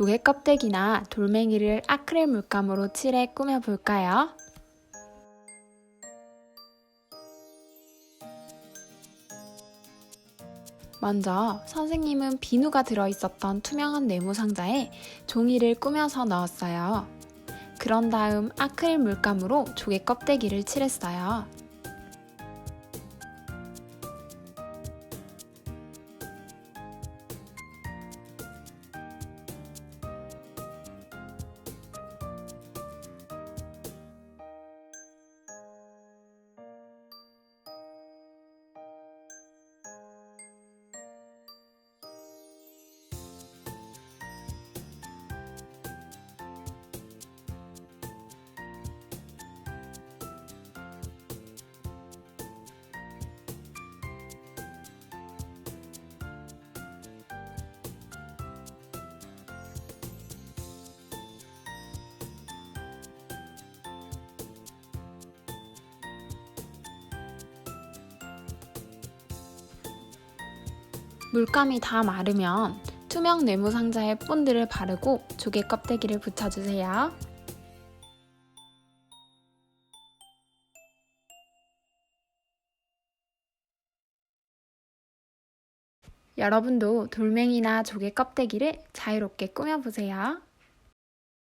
조개 껍데기나 돌멩이를 아크릴 물감으로 칠해 꾸며볼까요? 먼저 선생님은 비누가 들어있었던 투명한 네모 상자에 종이를 꾸며서 넣었어요. 그런 다음 아크릴 물감으로 조개 껍데기를 칠했어요. 물감이 다 마르면 투명 네모 상자에 본드를 바르고 조개 껍데기를 붙여주세요. 여러분도 돌멩이나 조개 껍데기를 자유롭게 꾸며보세요.